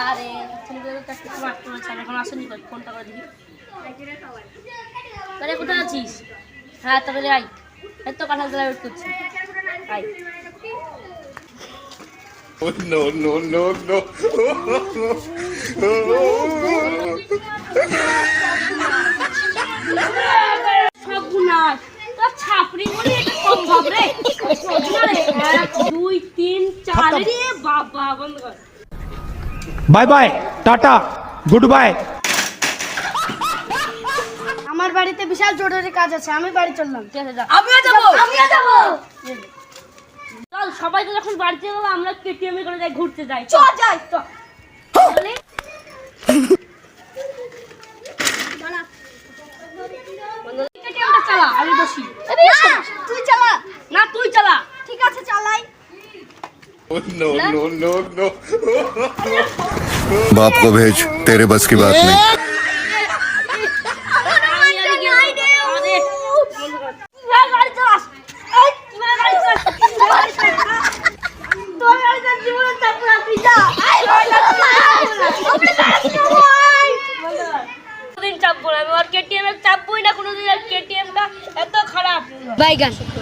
আরে তো তোমার এখন আসেনি তো ফোনটা করে তাহলে কোথায় আছিস? হ্যাঁ তাহলে আই এই তো কাঁঠাল তলায় ওয়েট করছি। I no, no, no, no. ছাপড়ি বলে এটা সম্ভব রে সোজা রে এক দুই তিন খতম bye bye tata good bye আমার বাড়িতে বিশাল জরুরি কাজ আছে আমি বাড়ি চললাম। আমিও যাব। যাব। ইয়ে। চল সবাই তো যখন বাড়ি যাব আমরা কেটিএম এ করে যাই ঘুরতে যাই। চল যাই। চল। তুই চালা। না তুই চালা। No, no, no, no. बाप को भेज तेरे बस की बात नहीं আমি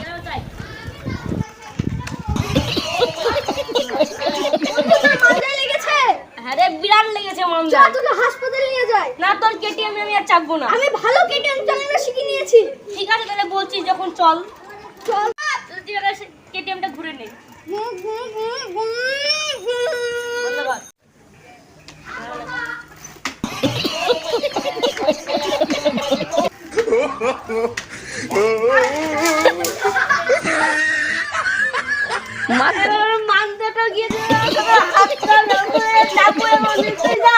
লেগেছে চল হাসপাতালে নিয়ে যাই। না তোর কেটিএম আমি আর চাপবো না। আমি ভালো কেটিএম চালানো শিখে নিয়েছি। ঠিক আছে তাহলে বলছিস যখন চল। চল। কেটিএমটা ঘুরে নে। গিয়ে হাতটা তুই যা।